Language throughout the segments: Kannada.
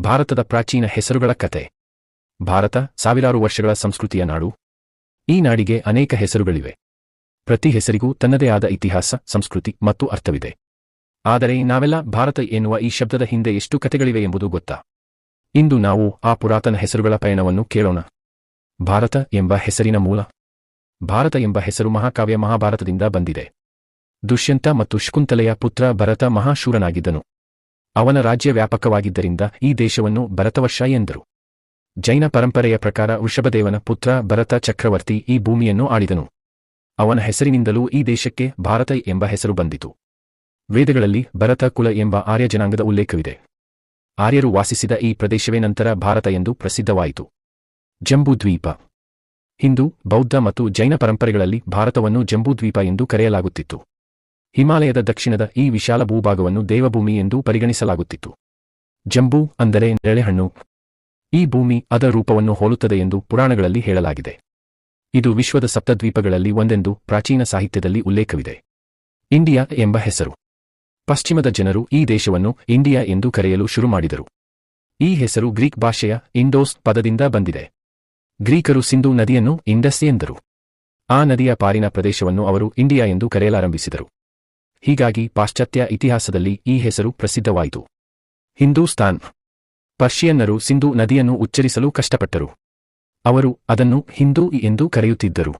ಭಾರತದ ಪ್ರಾಚೀನ ಹೆಸರುಗಳ ಕತೆ. ಭಾರತ ಸಾವಿರಾರು ವರ್ಷಗಳ ಸಂಸ್ಕೃತಿಯ ನಾಡು. ಈ ನಾಡಿಗೆ ಅನೇಕ ಹೆಸರುಗಳಿವೆ. ಪ್ರತಿ ಹೆಸರಿಗೂ ತನ್ನದೇ ಆದ ಇತಿಹಾಸ, ಸಂಸ್ಕೃತಿ ಮತ್ತು ಅರ್ಥವಿದೆ. ಆದರೆ ನಾವೆಲ್ಲ ಭಾರತ ಎನ್ನುವ ಈ ಶಬ್ದದ ಹಿಂದೆ ಎಷ್ಟು ಕತೆಗಳಿವೆ ಎಂಬುದು ಗೊತ್ತಾ? ಇಂದು ನಾವು ಆ ಪುರಾತನ ಹೆಸರುಗಳ ಪಯಣವನ್ನು ಕೇಳೋಣ. ಭಾರತ ಎಂಬ ಹೆಸರಿನ ಮೂಲ. ಭಾರತ ಎಂಬ ಹೆಸರು ಮಹಾಕಾವ್ಯ ಮಹಾಭಾರತದಿಂದ ಬಂದಿದೆ. ದುಷ್ಯಂತ ಮತ್ತು ಶಕುಂತಲೆಯ ಪುತ್ರ ಭರತ ಮಹಾಶೂರನಾಗಿದ್ದನು. ಅವನ ರಾಜ್ಯ ವ್ಯಾಪಕವಾಗಿದ್ದರಿಂದ ಈ ದೇಶವನ್ನು ಭರತವರ್ಷ ಎಂದರು. ಜೈನ ಪರಂಪರೆಯ ಪ್ರಕಾರ ವೃಷಭದೇವನ ಪುತ್ರ ಭರತ ಚಕ್ರವರ್ತಿ ಈ ಭೂಮಿಯನ್ನು ಆಳಿದನು. ಅವನ ಹೆಸರಿನಿಂದಲೂ ಈ ದೇಶಕ್ಕೆ ಭಾರತ ಎಂಬ ಹೆಸರು ಬಂದಿತು. ವೇದಗಳಲ್ಲಿ ಭರತ ಕುಲ ಎಂಬ ಆರ್ಯ ಜನಾಂಗದ ಉಲ್ಲೇಖವಿದೆ. ಆರ್ಯರು ವಾಸಿಸಿದ ಈ ಪ್ರದೇಶವೇ ನಂತರ ಭಾರತ ಎಂದು ಪ್ರಸಿದ್ಧವಾಯಿತು. ಜಂಬೂದ್ವೀಪ. ಹಿಂದೂ, ಬೌದ್ಧ ಮತ್ತು ಜೈನ ಪರಂಪರೆಗಳಲ್ಲಿ ಭಾರತವನ್ನು ಜಂಬೂದ್ವೀಪ ಎಂದು ಕರೆಯಲಾಗುತ್ತಿತ್ತು. ಹಿಮಾಲಯದ ದಕ್ಷಿಣದ ಈ ವಿಶಾಲ ಭೂಭಾಗವನ್ನು ದೇವಭೂಮಿ ಎಂದು ಪರಿಗಣಿಸಲಾಗುತ್ತಿತ್ತು. ಜಂಬೂ ಅಂದರೆ ನೆರಳೆಹಣ್ಣು ಈ ಭೂಮಿ ಅದ ರೂಪವನ್ನು ಹೋಲುತ್ತದೆ ಎಂದು ಪುರಾಣಗಳಲ್ಲಿ ಹೇಳಲಾಗಿದೆ. ಇದು ವಿಶ್ವದ ಸಪ್ತದ್ವೀಪಗಳಲ್ಲಿ ಒಂದೆಂದು ಪ್ರಾಚೀನ ಸಾಹಿತ್ಯದಲ್ಲಿ ಉಲ್ಲೇಖವಿದೆ. ಇಂಡಿಯಾ ಎಂಬ ಹೆಸರು. ಪಶ್ಚಿಮದ ಜನರು ಈ ದೇಶವನ್ನು ಇಂಡಿಯಾ ಎಂದು ಕರೆಯಲು ಶುರುಮಾಡಿದರು ಈ ಹೆಸರು ಗ್ರೀಕ್ ಭಾಷೆಯ ಇಂಡೋಸ್ ಪದದಿಂದ ಬಂದಿದೆ. ಗ್ರೀಕರು ಸಿಂಧೂ ನದಿಯನ್ನು ಇಂಡಸ್ ಎಂದರು. ಆ ನದಿಯ ಪಾರಿನ ಪ್ರದೇಶವನ್ನು ಅವರು ಇಂಡಿಯಾ ಎಂದು ಕರೆಯಲಾರಂಭಿಸಿದರು. ಹೀಗಾಗಿ ಪಾಶ್ಚಾತ್ಯ ಇತಿಹಾಸದಲ್ಲಿ ಈ ಹೆಸರು ಪ್ರಸಿದ್ಧವಾಯಿತು. ಹಿಂದೂಸ್ತಾನ್. ಪರ್ಷಿಯನ್ನರು ಸಿಂಧೂ ನದಿಯನ್ನು ಉಚ್ಚರಿಸಲು ಕಷ್ಟಪಟ್ಟರು. ಅವರು ಅದನ್ನು ಹಿಂದೂ ಎಂದು ಕರೆಯುತ್ತಿದ್ದರು.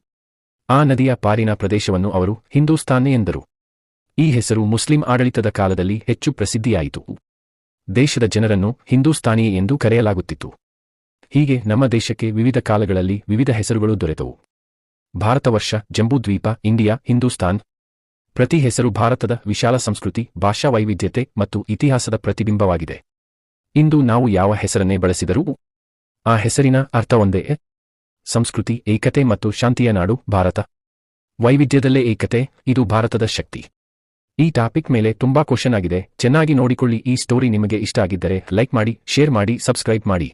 ಆ ನದಿಯ ಪಾರಿನ ಪ್ರದೇಶವನ್ನು ಅವರು ಹಿಂದೂಸ್ತಾನೆ ಎಂದರು. ಈ ಹೆಸರು ಮುಸ್ಲಿಂ ಆಡಳಿತದ ಕಾಲದಲ್ಲಿ ಹೆಚ್ಚು ಪ್ರಸಿದ್ಧಿಯಾಯಿತು. ದೇಶದ ಜನರನ್ನು ಹಿಂದೂಸ್ತಾನಿ ಎಂದು ಕರೆಯಲಾಗುತ್ತಿತ್ತು. ಹೀಗೆ ನಮ್ಮ ದೇಶಕ್ಕೆ ವಿವಿಧ ಕಾಲಗಳಲ್ಲಿ ವಿವಿಧ ಹೆಸರುಗಳು ದೊರೆತವು. ಭಾರತವರ್ಷ ಜಂಬೂದ್ವೀಪ, ಇಂಡಿಯಾ, ಹಿಂದೂಸ್ತಾನ್ ಪ್ರತಿ ಹೆಸರು ಭಾರತದ ವಿಶಾಲ ಸಂಸ್ಕೃತಿ, ಭಾಷಾ ವೈವಿಧ್ಯತೆ ಮತ್ತು ಇತಿಹಾಸದ ಪ್ರತಿಬಿಂಬವಾಗಿದೆ. ಇಂದು ನಾವು ಯಾವ ಹೆಸರನ್ನೇ ಬಳಸಿದರೂ, ಆ ಹೆಸರಿನ ಅರ್ಥ ಒಂದೇ ಸಂಸ್ಕೃತಿ, ಏಕತೆ ಮತ್ತು ಶಾಂತಿಯ ನಾಡು, ಭಾರತ. ವೈವಿಧ್ಯದಲ್ಲೇ ಏಕತೆ, ಇದು ಭಾರತದ ಶಕ್ತಿ. ಈ ಟಾಪಿಕ್ ಮೇಲೆ ತುಂಬಾ ಕ್ವಶನ್ ಆಗಿದೆ. ಚೆನ್ನಾಗಿ ನೋಡಿಕೊಳ್ಳಿ ಈ ಸ್ಟೋರಿ ನಿಮಗೆ ಇಷ್ಟ ಆಗಿದ್ದರೆ ಲೈಕ್ ಮಾಡಿ, ಶೇರ್ ಮಾಡಿ, ಸಬ್ಸ್ಕ್ರೈಬ್ ಮಾಡಿ.